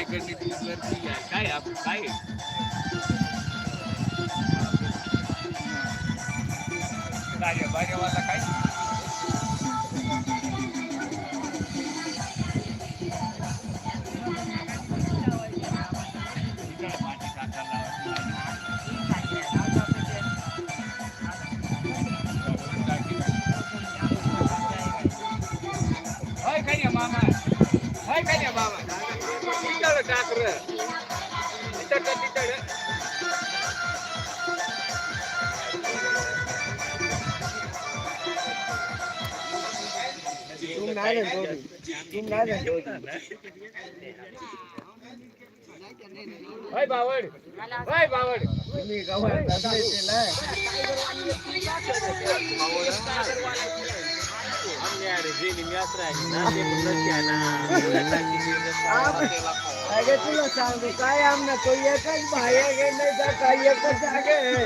काय करणे ती गर्दी आहे काय आपण काय बागे बागेवाला काय होय बावड होय बावड अरे तुला सांगू काय आमना तो एकच बाहेर गे नाही तर काही एकच जागे ये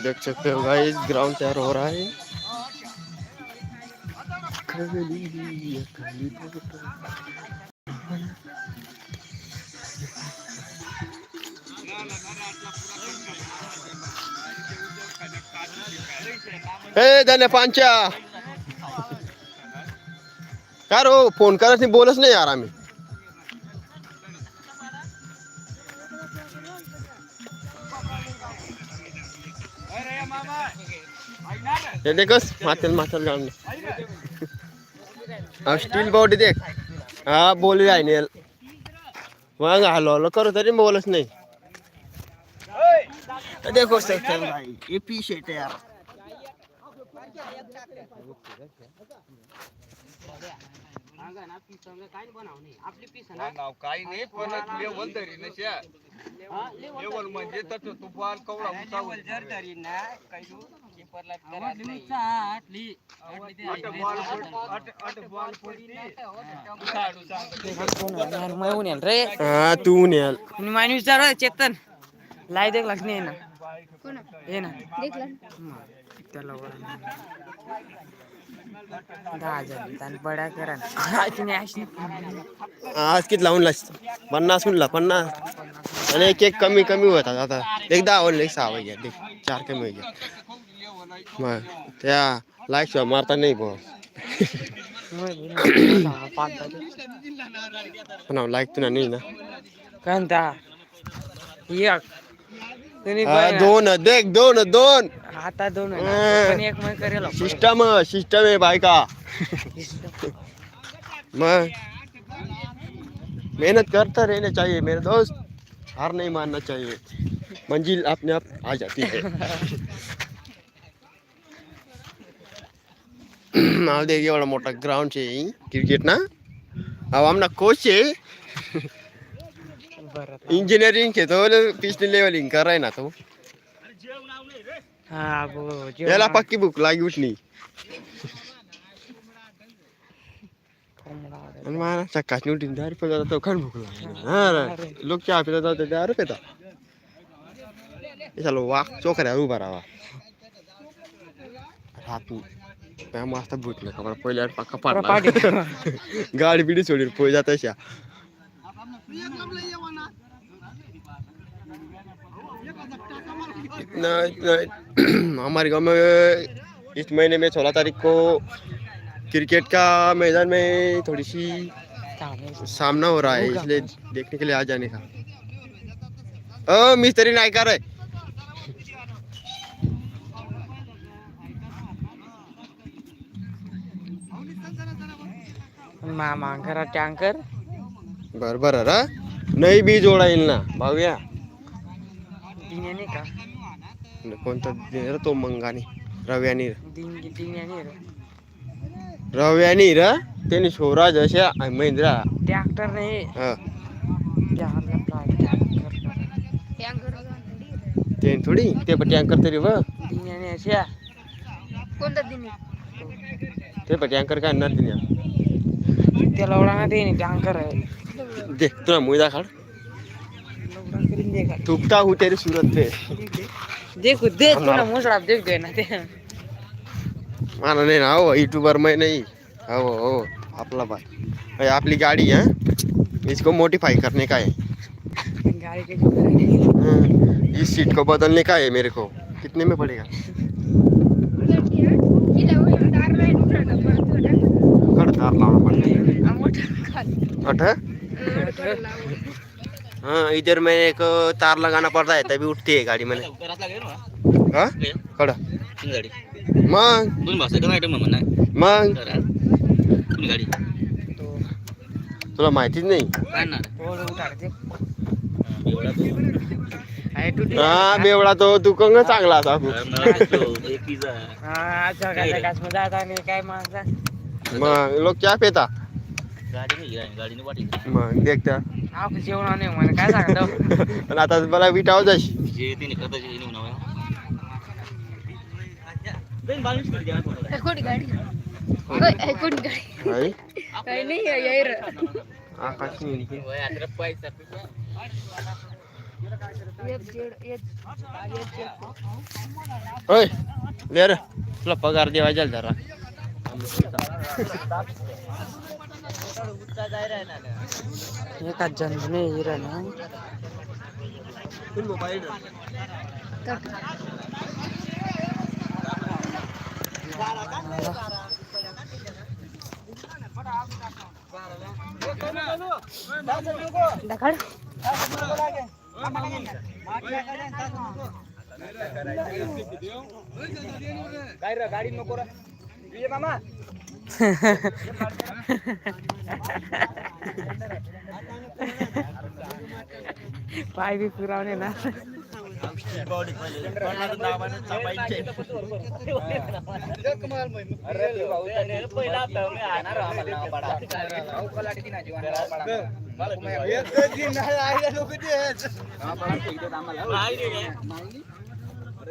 देख सकते हो गाइस ग्राउंड तैयार हो रहा है। ए धन्य पांचा काय रो फ़ोन करत नाही बोलच नाही यार आम्ही हे देखस माथेल माथेल गाणं हा स्टील बॉडी देख। हा बोली जायनेल मग हलो हलो करू तरी बोलच नाही। देखो हो भाई ये पी शेट है यार काही नाही पण लेवल नशा लेवल म्हणजे तसं कवडा हा. तू नेल मायने विचार चेतन. लाई देख लक्ष्मी ना. ये ना. त्याला दहा हज़ार बडा करा आज किती लावून लाच पन्नास म्हणला पन्नास. आणि एक एक कमी कमी होतात आता. एकदा आवडले एक सहा वाजे चार कमी वाजे लाईक तुला नाही ना कांता एक तुम्ही हा, दोन देख दोन दोन आता दोन. हं. एक मग करेल. सिस्टम सिस्टम आहे बायका मग मेहनत करता रहना चाहिए मेरे दोस्त हार नहीं मानना चाहिए मंजिल अपने आप आ जाती है Nal deh ya orang motor ground sih, kirikit na. Awam nak coach. Engineering ke tuh, pisni leveling karai eh, na tuh. Ah bu. Ya lah pakai buk lagi us ni. Anmana cakap nyu dindari pada tuh kan buk lagi. Ah, lu cakap pada tuh dindari pada. Ini selalu wak, cokelat lu berapa? Satu. মাছটা हमारे गाँव में इस महीने में सोलह तारीख को क्रिकेट का मैदान में थोड़ी सी सामना हो रहा है इसलिए देखने के लिए आ जाने का मिस्त्री मिस्त्री नायका रहे मामा घरात टँकर. बर बर रा. नाही बी जोडा येईल ना. भाऊया. दिन्याने का? कोणता दिन रे तो मंगानी रव्यानी दिन दिन्याने रे. रव्यानी र. त्यांनी शिवराज अशा महिंद्रा. ट्रॅक्टर नाही. हा. ते थोडी? ते पण टँकर तरी व. अशा. कोणता दिन ते पण टँकर काय आणणार तिने त्याला एवढा ना टँकर आहे दे तुला मुयदा खाड लवडा करून दे का थुकता हूँ तेरी सूरत पे देखो दे तुला मुसळा देखतोय ना ते माना नाही ना हो युट्यूबर मैं नहीं हो हो आपला बात अरे आपली गाड़ी है इसको मॉडिफाई करने का है गाडी? हम्म, इस सीट को बदलने का है मेरे को कितने में पड़ेगा मोटार लावला इधर मैंने एक तार लगाना पड़ता है तभी उठती है गाड़ी मैंने। खड़ा। तुला माहितीच नाही? हा बेवळा तो दुकान चांगला असा खूप एक पिझ्झा हा, जगाच्या कासमध्ये जात आणि काय माणसा मग लोक चहा पेता गाडी नाही आहे, गाडीने वाटी मग देखता हा जेवण नाही मला काय सांगतो आणि आता मला विटाव जाशी जे तिने करता जे नेऊन हवं कोणी गाडी होय, आहे कोणी गाडी आहे? काही नाही आहे, आहे रे. आकाश नील. एक जेड- एक- एक जेड. होय ले रे तुला पगार देवा जाल ना। दगड पाय बी पुरावणे ना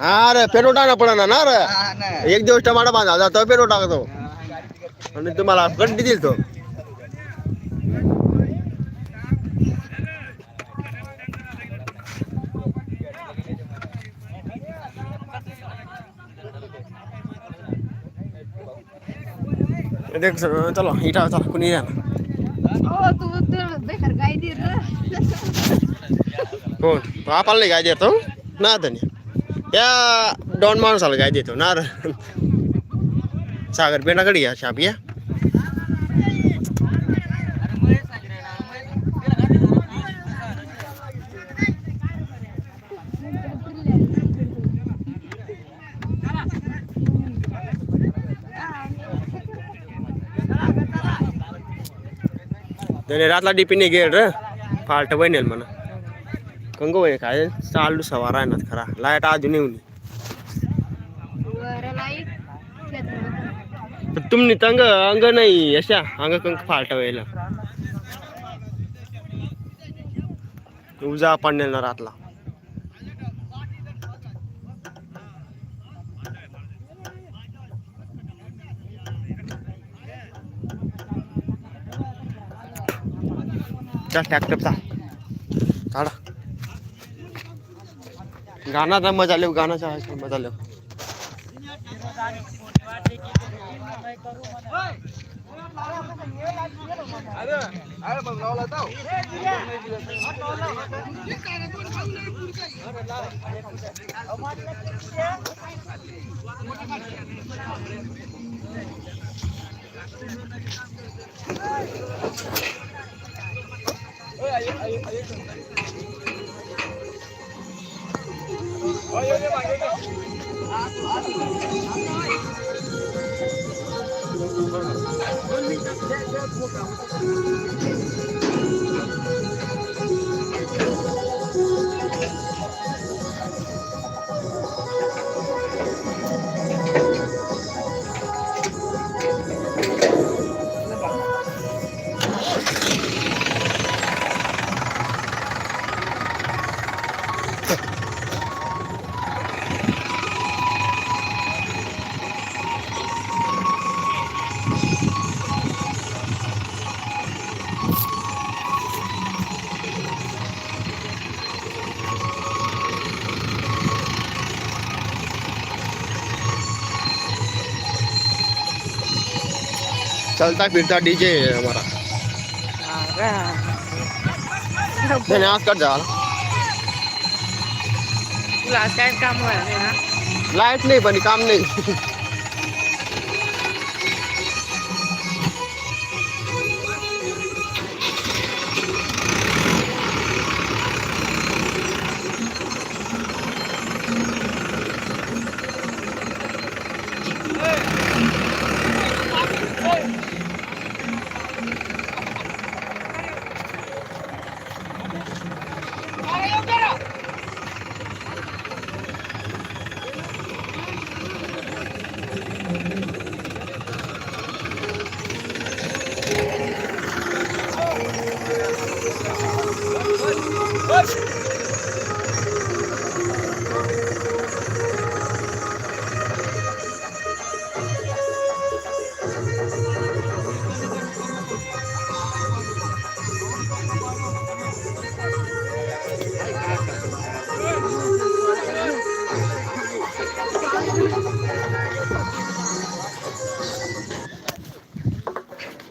हाँ अरे पेट उठाना पड़ा ना रे। हाँ, हाँ, एक दिवस टमाटा बांधा जाता है फिर उठाकतो आणि तुम्हारा गड्डी दिल तो। देख चलो इटा चलो कुछ Oh, apa lagi aja tuh? Nada nih. Ya, don mau lagi aja tuh. Nada. Sagar bina kali ya, siapa ya? Dan rata di pinggir, eh. falta wainel mana. कंगोबाई काय चालू सवार आहे ना खरा. लाइट अजून येऊन तुम्ही तंग अंग नाही अशा अंग कंग फालटा वेळेला उजा पाडण्याला रातला. ट्रॅक्टरचा काढा. गाण्याचा मज़ा लेव गाण्याचा मज़ा लेव चलता फिरता डीजे है हमारा Thank you. ચલતા ફિરતા ડીજે છે અમારા બેન આ કર જા. લાઈટ નહીં બની કામ નહીં.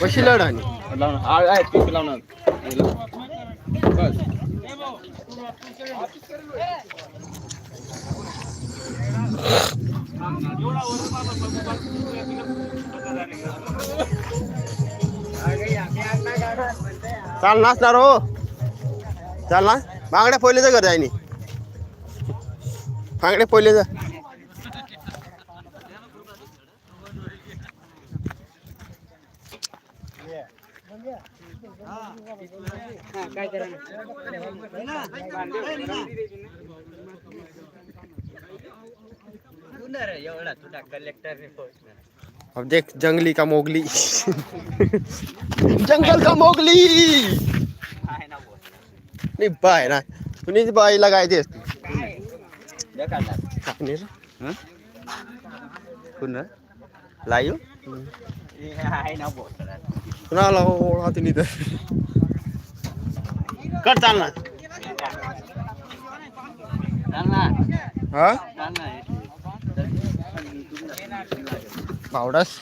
कशी लढ आणि. चाल नाचणार हो. चाल ना. बांगड्या पहिलेच घर जायनी बांगड्या पहिलेच अब देख जंगली का मोगली जंगल का मोगली नाही बाय ना कुणीच बाईला काय ते असते नाही रे. पुन्हा लाईव्ह कुणाला ओळखते नाही तर कर चालणार हा? पावडास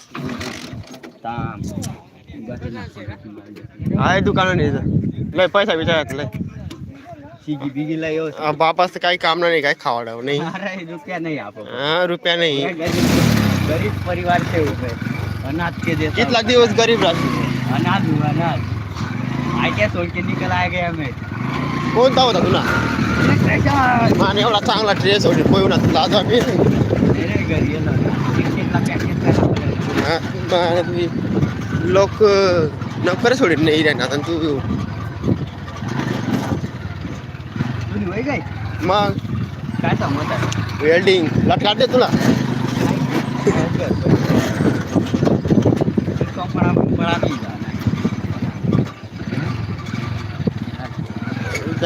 आहे दुकान नाही इथं. लय पैसा विचारायचं लय शिगी बिगीला येऊ बापास काही काम नाही काय खावडाव नाही. अरे रुपया नाही आपण हा रुपया नाही. गरीब गरीब परिवार से हुए अनाथ के देता कितला दिवस गरीब राहतो अनाथ हुआ अनाथ. आई क्या सोच के निकल आए गए हमें कोणता होता तुला? मान एवढा चांगला ड्रेस होती पोहून लाज आम्ही मेरे घर ये लो कितना पैकेट करना पड़ेगा लोक नोकर सोडीत नाही रे आता तू. वय काय? मग? काय सांगत आहे वेल्डिंग लाट काढते तुला.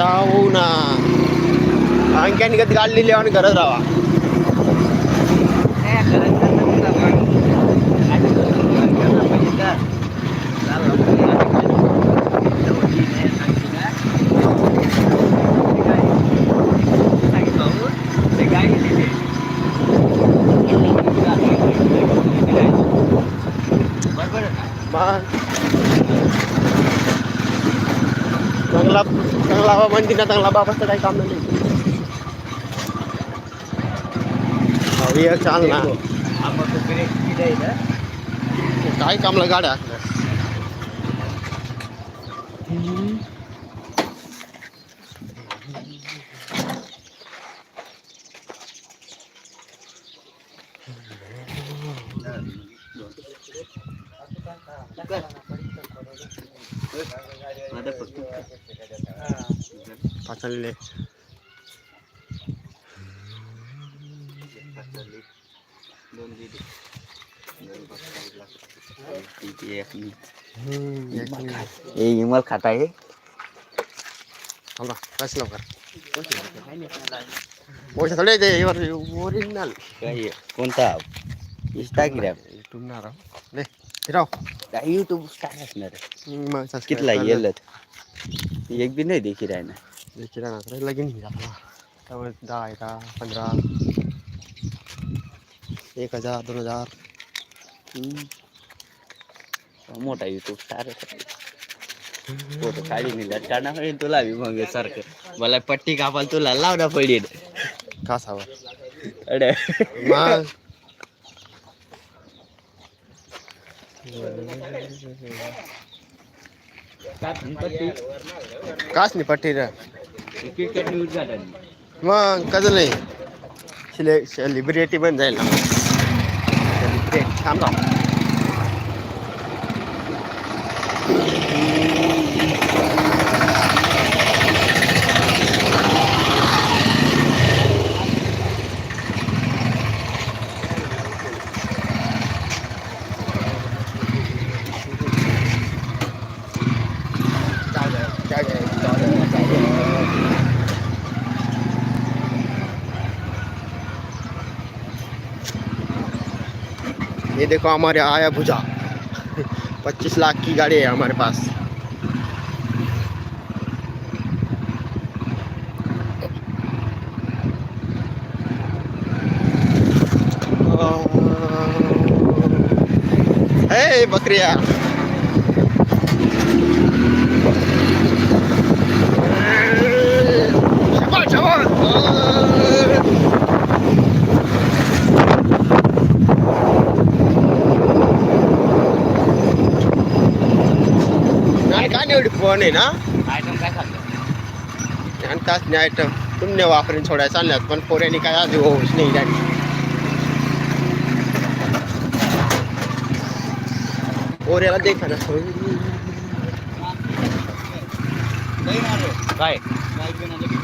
जाऊ ना अंक्याने कधी काढलेली आणि गरज राहा. चांगला बाबा म्हणते ना चांगला बाबाचं काही काम नाही अहो, ये चाल ना आपण ब्रेक किती आहे काय कामला गाड्या पाचले दोन दिली एक हे इमल खाता आहे कस लवकर पैसे थोडे ते ओरिजिनल काय कोणता इंस्टाग्राम तुमणार ले फिराव काय युट्यूब काय असणार मग subscribe कितला कर. येल एक बी नाही देखी राहणार देखील ना तर लगीन नाही त्यामुळे दहा आहे का पंधरा एक हज़ार दो हज़ार। मोठा युट्यूब स्टार फ़ोटो काढी नाही काढणार पडेल तुला बी मग सारखं मला पट्टी कापाल तुला लावणार पडेल कासावर अडे। मग पट्टी। कास नाही मग कसं नाही? सिले सेलिब्रिटी पण जाईल ना सेलिब्रिटी थांबा ये देखो हमारे आया भुजा। पच्चीस लाख की गाड़ी है हमारे पास। है बकरिया शाबाश, शाबाश. आणि काय नाही ना? आयटम काय खाल्लं? आणि तास नाही आयटम तुम्ही वापरून सोडायला चालल्यात पण पोऱ्याने काय आधी होऊच नाही गाडी पोऱ्याला देखा ना. काय?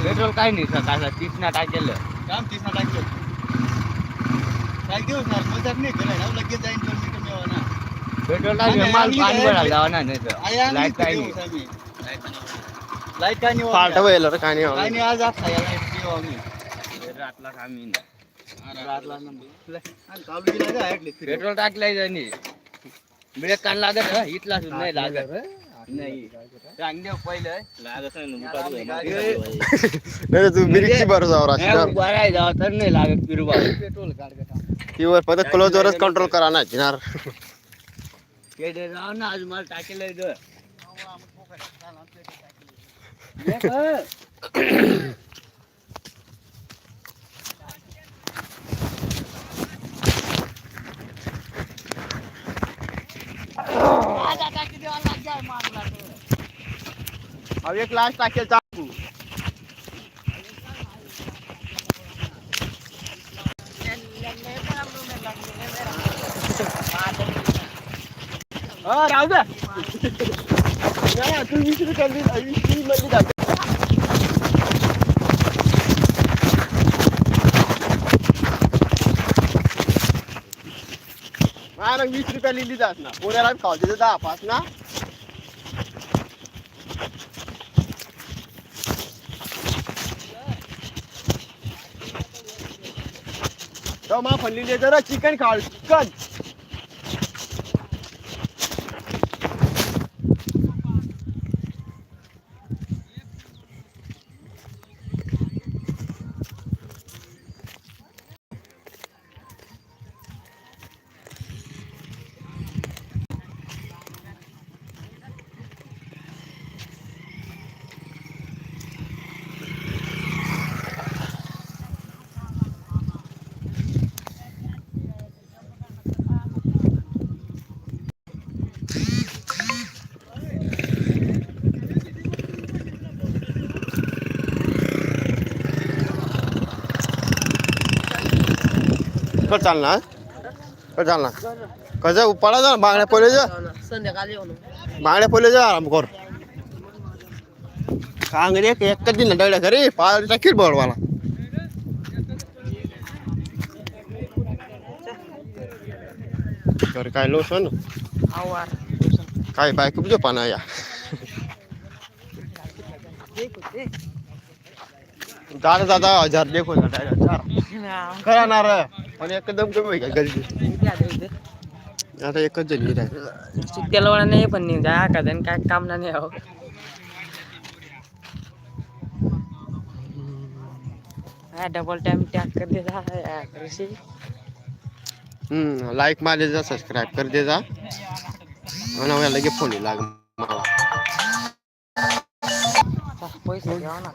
पेट्रोल काय नाही सकाळचा तीस ना टाकेल काम तीस ना टाकलं काय दिवस नाही लगेच जाईन पेट्रोल आम्ही- माल आम्ही पाणी आहे. भरायला जावा ना नाही आई तर. आणली लाइट काय दिवस नाही. आम्ही. लाइट काय नाही फाल्ट वाजल्या. व्हायला रे काय काय नाही नाही आज आता या लाइट देऊ आम्ही. रातला आम्ही नाही. रातला नंबर आणि चालू केलं का ऐकले पेट्रोल टाकलाय त्यांनी. ब्रेक कान लागत हा, इथला सुद्धा नाही लागत. नाही. देव पहिलं. लागत नाही तू मिरची बरं जावं तर नाही लागत फिरवा ती वर फक्त क्लोजवरच कंट्रोल करा ना चिनार. પેડે રાવ ને આજ મારે ટાંકી લઈ દો. હવે એક લાસ્ટ રાખેલ टाकेल चाकू हा राहू द्या नाही, तू वीस रुपये दिली, वीस मध्ये टाक. मला वीस रुपया लिहिली जात ना पुण्याला खाऊ तिथे दहा पाच ना तो मा फल्ली जरा चिकन खाल चिकन कट चालणार कट चालणार कसं पळा जा बांगड्या पहिले जा। संध्याकाळी बांगड्या पहिले जा, आराम कर। कांगडे एकच दिन डगड्या खरी पाळ टाकील बडवाला तर काय लोसन? आवार काय बायको तुझ्या पाना या? दादा दादा, हज़ार देखो, हज़ार नार पण एकदम कमी सुट्ट्याला वाला नाही पण नाही जा का काय काम नाही हो. डबल टाइम टॅग कर दे जा ऋषी. हम्म लाईक मारे जा सबस्क्राईब कर दे जा. आणि लगे फ़ोन लाग मला. पैसे ना